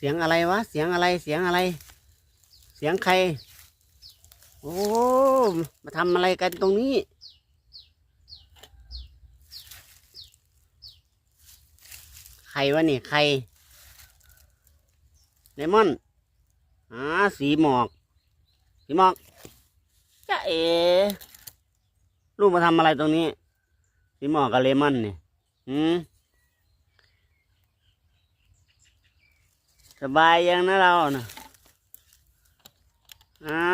เสียงอะไรวะ เสียงอะไร เสียงอะไร เสียงใคร โอ้ มาทำอะไรกันตรงนี้ ใครวะนี่ใครเลมอนอ่าสีหมอก สีหมอกจ้าเอลูกมาทำอะไรตรงนี้ สีหมอกกับเลมอนเนี่ยหืม สบายยังนะเรานะอ่า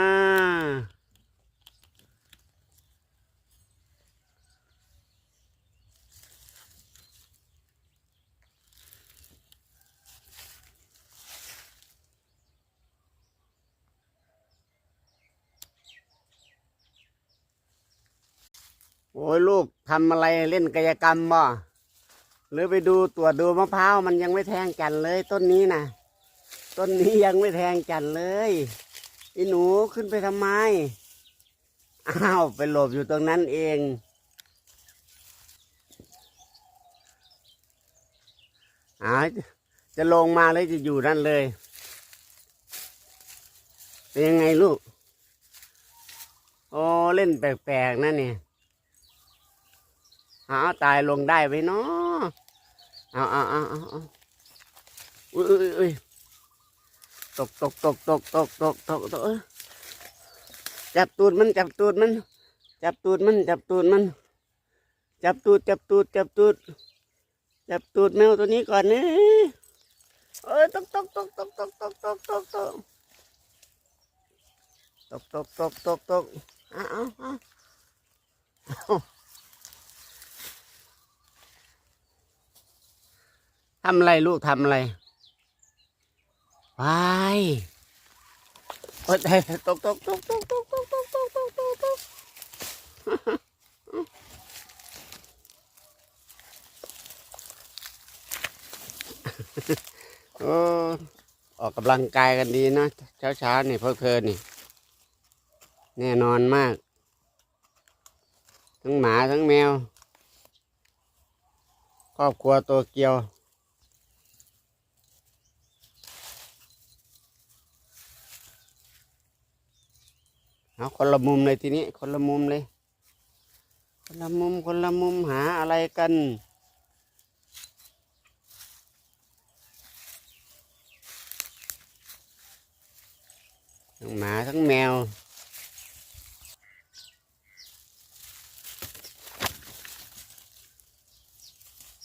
โอ้ยลูกทำอะไรเล่นกายกรรมบ่หรือไปดูตรวจดูมะพร้าวมันยังไม่แทงจันเลยต้นนี้นะ ต้นนี้ยังไม่แทงจันเลยอีหนูขึ้นไปทำไม อ้าว ไปหลบอยู่ตรงนั้นเอง อ้าวจะลงมาเลยจะอยู่นั่นเลย เป็นยังไงลูก โอ้ เล่นแปลกๆนะเนี่ยเอาตายลงได้ไหมเนาะเอาเอาเอาเอาเอาอุ้ยอุ้ยอุ้ย ตกตกตกตกตกตกตกตกจับตูดมันจับตูดมัน จับตูดมันจับตูดมัน จับตูดจับตูดจับตูดจับตูดแมวตัวนี้ก่อนนี่เอ้ยตกตกตกตกตกตกตกตกตกตกตกตกตกตกเอาเอาเอาเอาทำอะไรลูกทำอะไร วายโอ๊ยตกตกตกตกตกตกตกตกตกตกตกโอ้ออกกำลังกายกันดีนะเช้าเช้านี่พวกเธอนี่ แน่นอนมาก ทั้งหมาทั้งแมว ครอบครัวตัวเกียว เอาคนละมุมเลยทีนี้ คนละมุมเลย คนละมุมคนละมุมหาอะไรกัน ทั้งหมาทั้งแมว